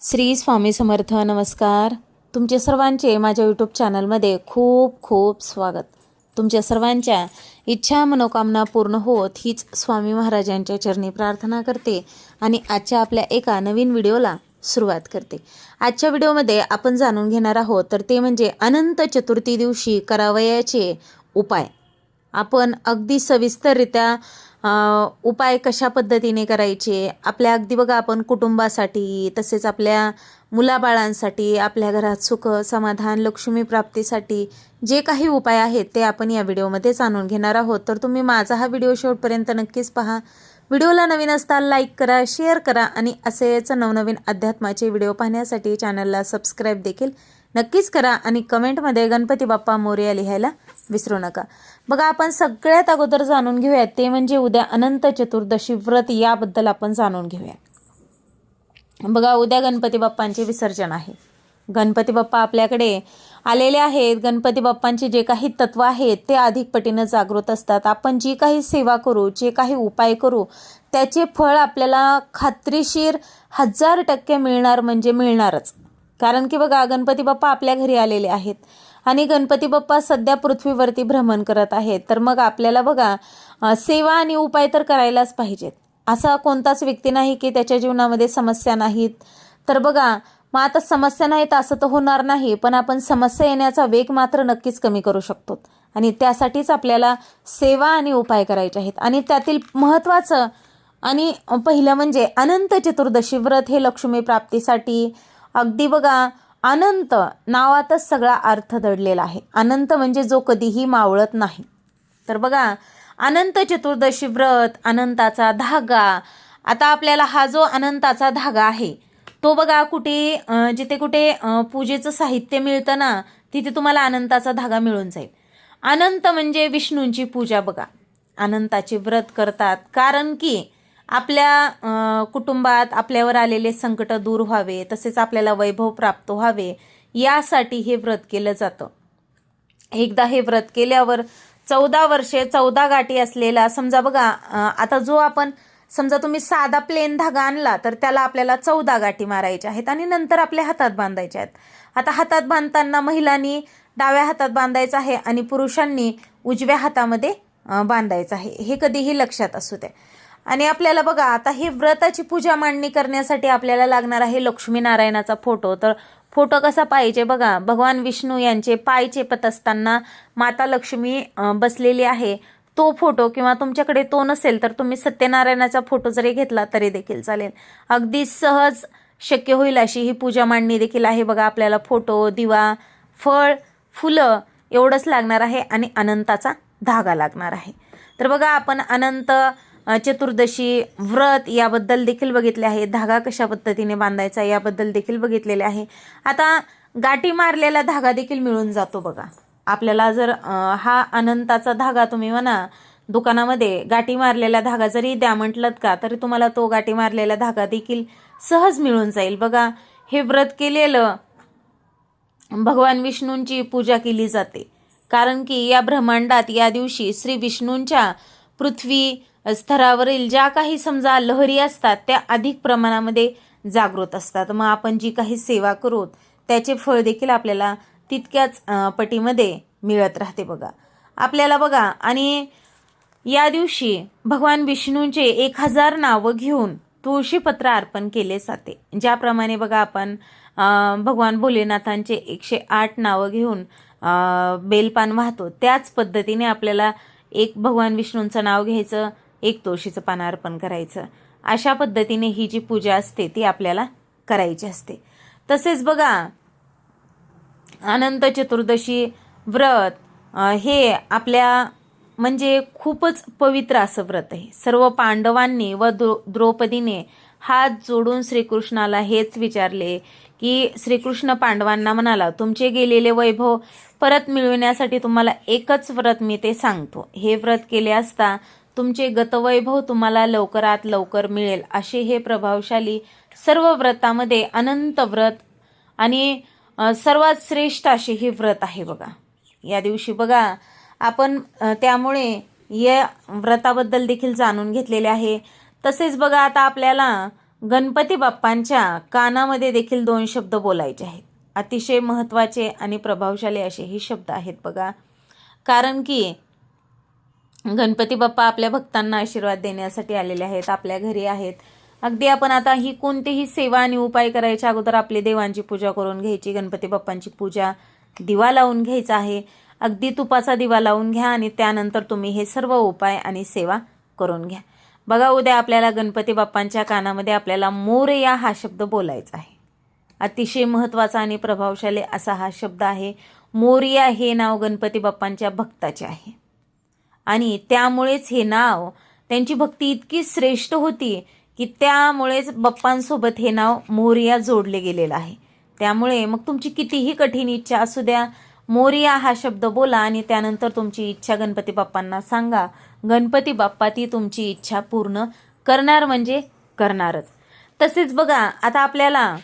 श्री स्वामी समर्थ नमस्कार. तुमचे सर्वांचे माझ्या यूट्यूब चॅनलमध्ये खूप खूप स्वागत. तुमच्या सर्वांच्या इच्छा मनोकामना पूर्ण होत हीच स्वामी महाराजांच्या चरणी प्रार्थना करते आणि आजच्या आपल्या एका नवीन व्हिडिओला सुरुवात करते. आजच्या व्हिडिओमध्ये आपण जाणून घेणार आहोत तर ते म्हणजे अनंत चतुर्थी दिवशी करावयाचे उपाय. आपण अगदी सविस्तररित्या उपाय कशा पद्धतीने करायचे? आपल्या अगदी बघा आपण कुटुंबासाठी तसेच आपल्या मुलाबाळांसाठी आपल्या घरात सुख समाधान लक्ष्मी प्राप्तीसाठी जे काही उपाय आहेत ते आपण या व्हिडिओमध्ये जाणून घेणार आहोत. तर तुम्ही माझा हा व्हिडिओ शेवटपर्यंत नक्कीच पहा. व्हिडिओला नवीन असताल लाईक करा शेअर करा आणि असेच नवनवीन अध्यात्माचे व्हिडिओ पाहण्यासाठी चॅनलला सबस्क्राईब देखील नक्कीच करा आणि कमेंटमध्ये गणपती बाप्पा मोर्या लिहायला विसरू नका. बघा आपण सगळ्यात अगोदर जाणून घेऊयात ते म्हणजे उद्या अनंत चतुर्दशी व्रत याबद्दल आपण जाणून घेऊया बघा उद्या गणपती बाप्पांचे विसर्जन आहे. गणपती बाप्पा आपल्याकडे आलेले आहेत. गणपती बाप्पांचे जे काही तत्व आहेत ते अधिक पटीनं जागृत असतात. आपण जी काही सेवा करू जे काही उपाय करू त्याचे फळ आपल्याला खात्रीशीर हजार टक्के मिळणार म्हणजे मिळणारच. कारण की बघा गणपती बाप्पा आपल्या घरी आलेले आहेत. आणि गणपती बाप्पा सध्या पृथ्वीवरती भ्रमण करत आहेत. तर मग आपल्याला बघा सेवा आणि उपाय तर करायलाच पाहिजेत. असा कोणताच व्यक्ती नाही की त्याच्या जीवनामध्ये समस्या नाहीत. तर बघा मग आता समस्या नाहीत असं तर होणार नाही पण आपण समस्या येण्याचा वेग मात्र नक्कीच कमी करू शकतो. आणि त्यासाठीच आपल्याला सेवा आणि उपाय करायचे आहेत. आणि त्यातील महत्त्वाचं आणि पहिलं म्हणजे अनंत चतुर्दशी व्रत हे लक्ष्मी प्राप्तीसाठी. अगदी बघा अनंत नावातच सगळा अर्थ दडलेला आहे. अनंत म्हणजे जो कधीही मावळत नाही. तर बघा अनंत चतुर्दशी व्रत अनंताचा धागा. आता आपल्याला हा जो अनंताचा धागा आहे तो बघा कुठे जिथे कुठे पूजेचं साहित्य मिळतं ना तिथे तुम्हाला अनंताचा धागा मिळून जाईल. अनंत म्हणजे विष्णूंची पूजा बघा. अनंताचे व्रत करतात. कारण की आपल्या कुटुंबात आपल्यावर आलेले संकट दूर व्हावे तसेच आपल्याला वैभव प्राप्त व्हावे यासाठी हे व्रत केलं जातं. एकदा हे व्रत केल्यावर चौदा वर्षे चौदा गाठी असलेला समजा बघा आता जो आपण समजा तुम्ही साधा प्लेन धागा आणला तर त्याला आपल्याला चौदा गाठी मारायच्या आहेत आणि नंतर आपल्या हातात बांधायच्या आहेत. आता हातात बांधताना महिलांनी डाव्या हातात बांधायचं आहे आणि पुरुषांनी उजव्या हातामध्ये बांधायचं आहे. हे कधीही लक्षात असू दे. आणि आपल्याला बघा आता ही व्रताची पूजा मांडणी करण्यासाठी आपल्याला लागणार आहे लक्ष्मीनारायणाचा फोटो. तर फोटो कसा पाहिजे बघा भगवान विष्णू यांचे पाय चेपत असताना माता लक्ष्मी बसलेली आहे. तो फोटो किंवा तुमच्याकडे तो नसेल तर तुम्ही सत्यनारायणाचा फोटो जरी घेतला तरी देखील चालेल. अगदी सहज शक्य होईल अशी ही पूजा मांडणी देखील आहे बघा आपल्याला फोटो दिवा फळ फुलं एवढंच लागणार आहे आणि अनंताचा धागा लागणार आहे. तर बघा आपण अनंत चतुर्दशी व्रत याबद्दल देखील बघितले आहे. धागा कशा पद्धतीने बांधायचा याबद्दल देखील बघितलेले आहे. आता गाठी मारलेला धागा देखील मिळून जातो बघा. आपल्याला जर हा अनंताचा धागा तुम्ही म्हणा दुकानामध्ये गाठी मारलेला धागा जरी द्या म्हटलं का तरी तुम्हाला तो गाठी मारलेला धागा देखील सहज मिळून जाईल. बघा हे व्रत केलेलं भगवान विष्णूंची पूजा केली जाते. कारण की या ब्रह्मांडात या दिवशी श्री विष्णूंच्या पृथ्वी स्तरावरील ज्या काही समजा लहरी असतात त्या अधिक प्रमाणामध्ये जागृत असतात. मग आपण जी काही सेवा करू त्याचे फळ देखील आपल्याला तितक्याच पटीमध्ये मिळत राहते बघा. आपल्याला बघा आणि या दिवशी भगवान विष्णूंचे एक हजार नावं घेऊन तुळशीपत्र अर्पण केले जाते. ज्याप्रमाणे बघा आपण भगवान भोलेनाथांचे एकशे आठ नावं घेऊन बेलपान वाहतो. त्याच पद्धतीने आपल्याला एक भगवान विष्णूंचं नाव घ्यायचं एक तुळशीचं पान अर्पण करायचं. अशा पद्धतीने ही जी पूजा असते ती आपल्याला करायची असते. तसेच बघा अनंत चतुर्दशी व्रत हे आपल्या म्हणजे खूपच पवित्र असं व्रत आहे. सर्व पांडवांनी व द्रो द्रौपदीने हात जोडून श्रीकृष्णाला हेच विचारले की श्रीकृष्ण पांडवांना म्हणाला तुमचे गेलेले वैभव परत मिळविण्यासाठी तुम्हाला एकच व्रत मी ते सांगतो. हे व्रत केले असता तुमचे गतवैभव तुम्हाला लवकरात लवकर मिळेल. असे हे प्रभावशाली सर्व व्रतामध्ये अनंत व्रत आणि सर्वात श्रेष्ठ असे हे व्रत आहे बघा. या दिवशी बघा आपण त्यामुळे या व्रताबद्दल देखील जाणून घेतलेले आहे. तसेच बघा आता आपल्याला गणपती बाप्पांच्या कानामध्ये देखील दोन शब्द बोलायचे आहेत. अतिशय महत्त्वाचे आणि प्रभावशाली असे हे शब्द आहेत बघा. कारण की गणपती बाप्पा आपल्या भक्तांना आशीर्वाद देण्यासाठी आलेले आहेत आपल्या घरी आहेत. अगदी आपण आता ही कोणतीही सेवा आणि उपाय करायच्या अगोदर आपली देवांची पूजा करून घ्यायची गणपती बाप्पांची पूजा दिवा लावून घ्यायचा आहे. अगदी तुपाचा दिवा लावून घ्या आणि त्यानंतर तुम्ही हे सर्व उपाय आणि सेवा करून घ्या. बघा उद्या आपल्याला गणपती बाप्पांच्या कानामध्ये आपल्याला मोरया हा शब्द बोलायचा आहे. अतिशय महत्त्वाचा आणि प्रभावशाली असा हा शब्द आहे. मोरिया हे नाव गणपती बाप्पांच्या भक्ताचे आहे. आणि त्यामुळेच हे नाव त्यांची भक्ती इतकी श्रेष्ठ होती की त्यामुळेच बाप्पांसोबत हे नाव मोरिया जोडले गेलेलं आहे. त्यामुळे मग तुमची कितीही कठीण इच्छा असू द्या मोरिया हा शब्द बोला आणि त्यानंतर तुमची इच्छा गणपती बाप्पांना सांगा. गणपती बाप्पा ती तुमची इच्छा पूर्ण करणार म्हणजे करणारच. तसेच बघा आता आपल्याला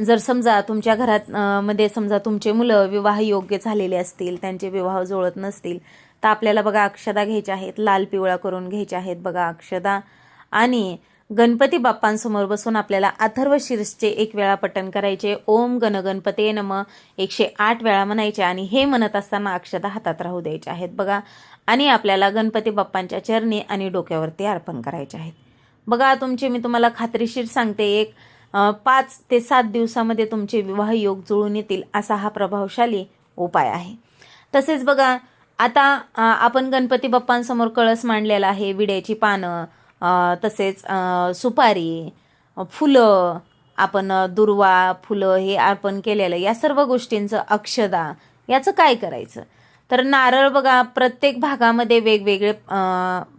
जर समजा तुमच्या घरात मध्ये समजा तुमचे मुलं विवाह योग्य झालेले असतील त्यांचे विवाह जुळत नसतील तर आपल्याला बघा अक्षदा घ्यायच्या आहेत लाल पिवळा करून घ्यायच्या आहेत बघा अक्षदा. आणि गणपती बाप्पांसमोर बसून आपल्याला अथर्व शीर्षचे एक वेळा पठण करायचे. ओम गण गणपते नम. एकशे आठ वेळा म्हणायचे आणि हे म्हणत असताना अक्षता हातात राहू द्यायचे आहेत बघा. आणि आपल्याला गणपती बाप्पांच्या चरणी आणि डोक्यावरती अर्पण करायचे आहेत. बघा तुमचे मी तुम्हाला खात्रीशीर सांगते. एक पाच ते सात दिवसामध्ये तुमचे विवाह योग जुळून येतील असा हा प्रभावशाली उपाय आहे. तसेच बघा आता आपण गणपती बाप्पांसमोर कळस मांडलेला आहे विड्याची पानं तसेच सुपारी फुलं आपण दुर्वा फुलं हे अर्पण केलेलं या सर्व गोष्टींचं अक्षदा याचं काय करायचं? तर नारळ बघा प्रत्येक भागामध्ये वेगवेगळे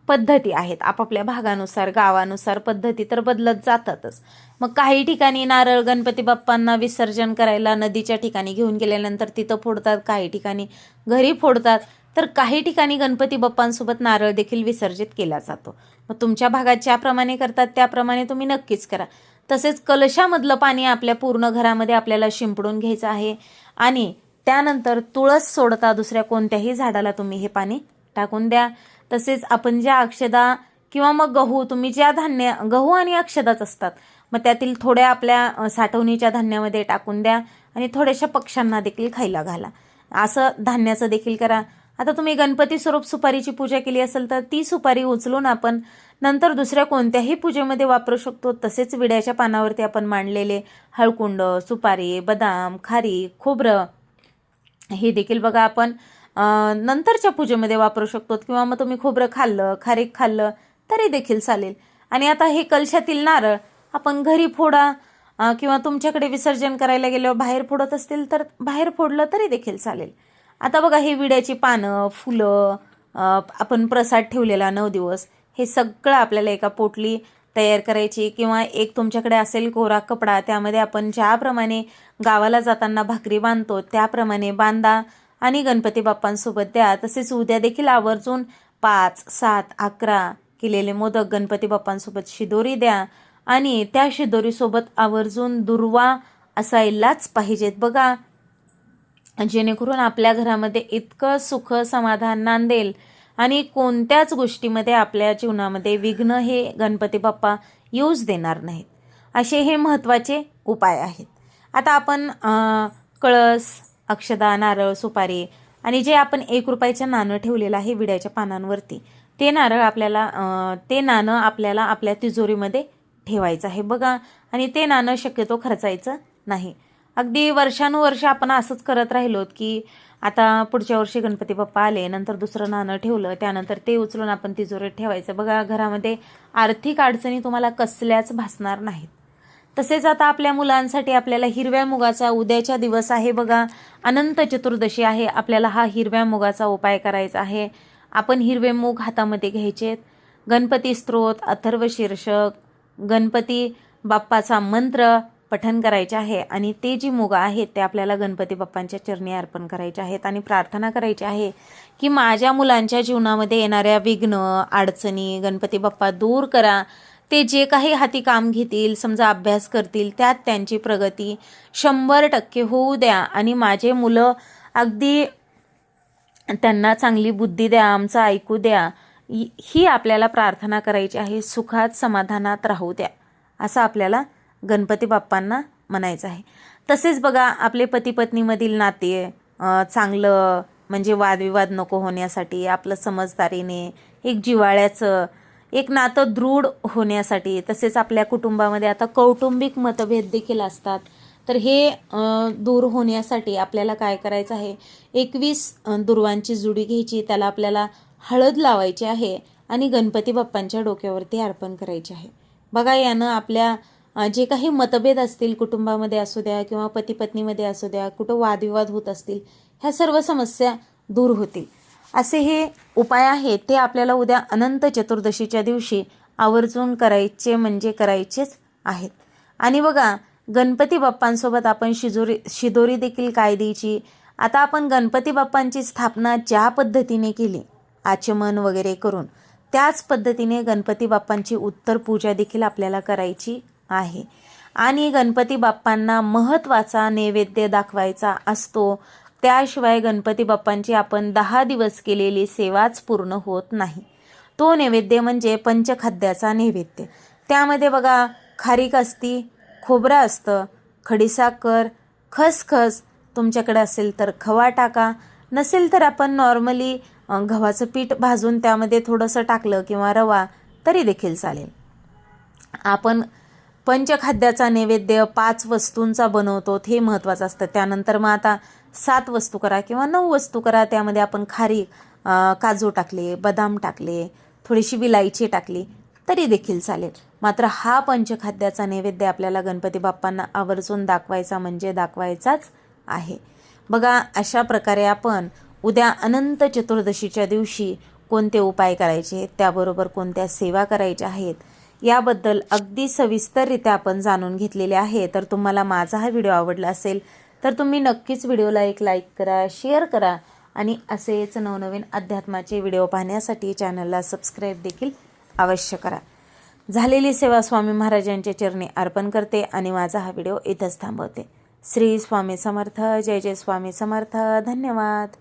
पद्धती आहेत. आपापल्या भागानुसार गावानुसार पद्धती तर बदलत जातातच. मग काही ठिकाणी नारळ गणपती बाप्पांना विसर्जन करायला नदीच्या ठिकाणी घेऊन गेल्यानंतर तिथं फोडतात काही ठिकाणी घरी फोडतात. तर काही ठिकाणी गणपती बाप्पांसोबत नारळ देखील विसर्जित केला जातो. मग तुमच्या भागात ज्याप्रमाणे करतात त्याप्रमाणे तुम्ही नक्कीच करा. तसेच कलशामधलं पाणी आपल्या पूर्ण घरामध्ये आपल्याला शिंपडून घ्यायचं आहे आणि त्यानंतर तुळस सोडता दुसऱ्या कोणत्याही झाडाला तुम्ही हे पाणी टाकून द्या. तसेच आपण ज्या अक्षदा किंवा मग गहू तुम्ही ज्या धान्य गहू आणि अक्षदाच असतात मग त्यातील थोड्या आपल्या साठवणीच्या धान्यामध्ये टाकून द्या आणि थोड्याशा पक्ष्यांना देखील खायला घाला. असं धान्याचं देखील करा. आता तुम्ही गणपती स्वरूप सुपारीची पूजा केली असेल तर ती सुपारी उचलून आपण नंतर दुसऱ्या कोणत्याही पूजेमध्ये वापरू शकतो. तसेच विड्याच्या पानावरती आपण मांडलेले हळकुंड सुपारी बदाम खारी खोबरं हे देखील बघा आपण नंतरच्या पूजेमध्ये वापरू शकतो. किंवा मग तुम्ही खोबरं खाल्लं खारीक खाल्लं तरी देखील चालेल. आणि आता हे कलशातील नारळ आपण घरी फोडा किंवा तुमच्याकडे विसर्जन करायला गेल्यावर बाहेर फोडत असतील तर बाहेर फोडलं तरी देखील चालेल. आता बघा हे विड्याची पानं फुलं आपण प्रसाद ठेवलेला नऊ दिवस हे सगळं आपल्याला एका पोटली तयार करायची किंवा एक तुमच्याकडे असेल कोरा कपडा त्यामध्ये आपण ज्याप्रमाणे गावाला जाताना भाकरी बांधतो त्याप्रमाणे बांधा आणि गणपती बाप्पांसोबत द्या. तसेच उद्या देखील आवर्जून पाच सात अकरा केलेले मोदक गणपती बाप्पांसोबत शिदोरी द्या आणि त्या शिदोरीसोबत आवर्जून दुर्वा असायलाच पाहिजेत. बघा जेणेकरून आपल्या घरामध्ये इतकं सुख समाधान नांदेल आणि कोणत्याच गोष्टीमध्ये आपल्या जीवनामध्ये विघ्न हे गणपती बाप्पा येऊच देणार नाहीत. असे हे महत्त्वाचे उपाय आहेत. आता आपण कळस अक्षदा नारळ सुपारी आणि जे आपण एक रुपयाचं नाणं ठेवलेलं आहे विड्याच्या पानांवरती ते नारळ आपल्याला ते नाणं आपल्याला आपल्या तिजोरीमध्ये ठेवायचं आहे. बघा आणि ते नाणं शक्यतो खर्चायचं नाही. अगदी वर्षानुवर्ष आपण असंच करत राहिलोत की आता पुढच्या वर्षी गणपती बाप्पा आले नंतर दुसरं नाणं ठेवलं त्यानंतर ते उचलून आपण तिजोरीत ठेवायचं. बघा घरामध्ये आर्थिक अडचणी तुम्हाला कसल्याच भासणार नाहीत. तसेच आता आपल्या मुलांसाठी आपल्याला हिरव्या मुगाचा उद्याचा दिवस आहे बघा. अनंत चतुर्दशी आहे. आपल्याला हा हिरव्या मुगाचा उपाय करायचा आहे. आपण हिरवे मूग हातामध्ये घ्यायचेत गणपती स्त्रोत अथर्व शीर्षक गणपती बाप्पाचा मंत्र पठन करायचे आहे आणि ते जी मुगा आहेत ते आपल्याला गणपती बाप्पांच्या चरणी अर्पण करायचे आहेत आणि प्रार्थना करायची आहे की माझ्या मुलांच्या जीवनामध्ये येणाऱ्या विघ्न अडचणी गणपती बाप्पा दूर करा. ते जे काही हाती काम घेतील समजा अभ्यास करतील त्यात त्यांची प्रगती शंभर टक्के होऊ द्या. आणि माझे मुलं अगदी त्यांना चांगली बुद्धी द्या आमचं ऐकू द्या. ही आपल्याला प्रार्थना करायची आहे सुखात समाधानात राहू द्या. असं आपल्याला गणपती बाप्पांना म्हणायचं आहे. तसेच बघा आपले पती पत्नीमधील नाते चांगलं म्हणजे वादविवाद नको होण्यासाठी आपलं समजदारीने एक जिव्हाळ्याचं एक नातं दृढ होण्यासाठी तसेच आपल्या कुटुंबामध्ये आता कौटुंबिक मतभेद देखील असतात. तर हे दूर होण्यासाठी आपल्याला काय करायचं आहे? एकवीस दुर्वांची जुडी घ्यायची त्याला आपल्याला हळद लावायची आहे आणि गणपती बाप्पांच्या डोक्यावरती अर्पण करायची आहे. बघा यानं आपल्या जे काही मतभेद असतील कुटुंबामध्ये असू द्या किंवा पती पत्नीमध्ये असू द्या कुठं वादविवाद होत असतील ह्या सर्व समस्या दूर होतील. असे हे उपाय आहेत ते आपल्याला उद्या अनंत चतुर्दशीच्या दिवशी आवर्जून करायचे म्हणजे करायचेच आहेत. आणि बघा गणपती बाप्पांसोबत आपण शिजोरी शिदोरी देखील काय द्यायची? आता आपण गणपती बाप्पांची स्थापना ज्या पद्धतीने केली आचमन वगैरे करून त्याच पद्धतीने गणपती बाप्पांची उत्तर पूजा देखील आपल्याला करायची आहे. आणि गणपती बाप्पांना महत्त्वाचा नैवेद्य दाखवायचा असतो. त्याशिवाय गणपती बाप्पांची आपण दहा दिवस केलेली सेवाच पूर्ण होत नाही. तो नैवेद्य म्हणजे पंचखाद्याचा नैवेद्य. त्यामध्ये बघा खारीक असती खोबरं असतं खडीसाखर खसखस तुमच्याकडे असेल तर खवा टाका. नसेल तर आपण नॉर्मली गव्हाचं पीठ भाजून त्यामध्ये थोडंसं टाकलं किंवा रवा तरी देखील चालेल. आपण पंचखाद्याचा नैवेद्य पाच वस्तूंचा बनवतो हे महत्त्वाचं असतं. त्यानंतर मग आता सात वस्तू करा किंवा नऊ वस्तू करा. त्यामध्ये आपण खारी काजू टाकले बदाम टाकले थोडीशी विलायची टाकली तरी देखील चालेल. मात्र हा पंचखाद्याचा नैवेद्य आपल्याला गणपती बाप्पांना आवर्जून दाखवायचा म्हणजे दाखवायचाच आहे. बघा अशा प्रकारे आपण उद्या अनंत चतुर्दशीच्या दिवशी कोणते उपाय करायचे त्याबरोबर कोणत्या सेवा करायच्या आहेत याबद्दल अगदी सविस्तररित्या आपण जाणून घेतलेले आहे. तर तुम्हाला माझा हा व्हिडिओ आवडला असेल तर तुम्ही नक्कीच व्हिडिओला एक लाईक करा शेअर करा आणि असेच नवनवीन अध्यात्माचे व्हिडिओ पाहण्यासाठी चॅनलला सबस्क्राईब देखील अवश्य करा. झालेली सेवा स्वामी महाराजांच्या चरणी अर्पण करते आणि माझा हा व्हिडिओ इथंच थांबवते. श्री स्वामी समर्थ जय जय स्वामी समर्थ धन्यवाद.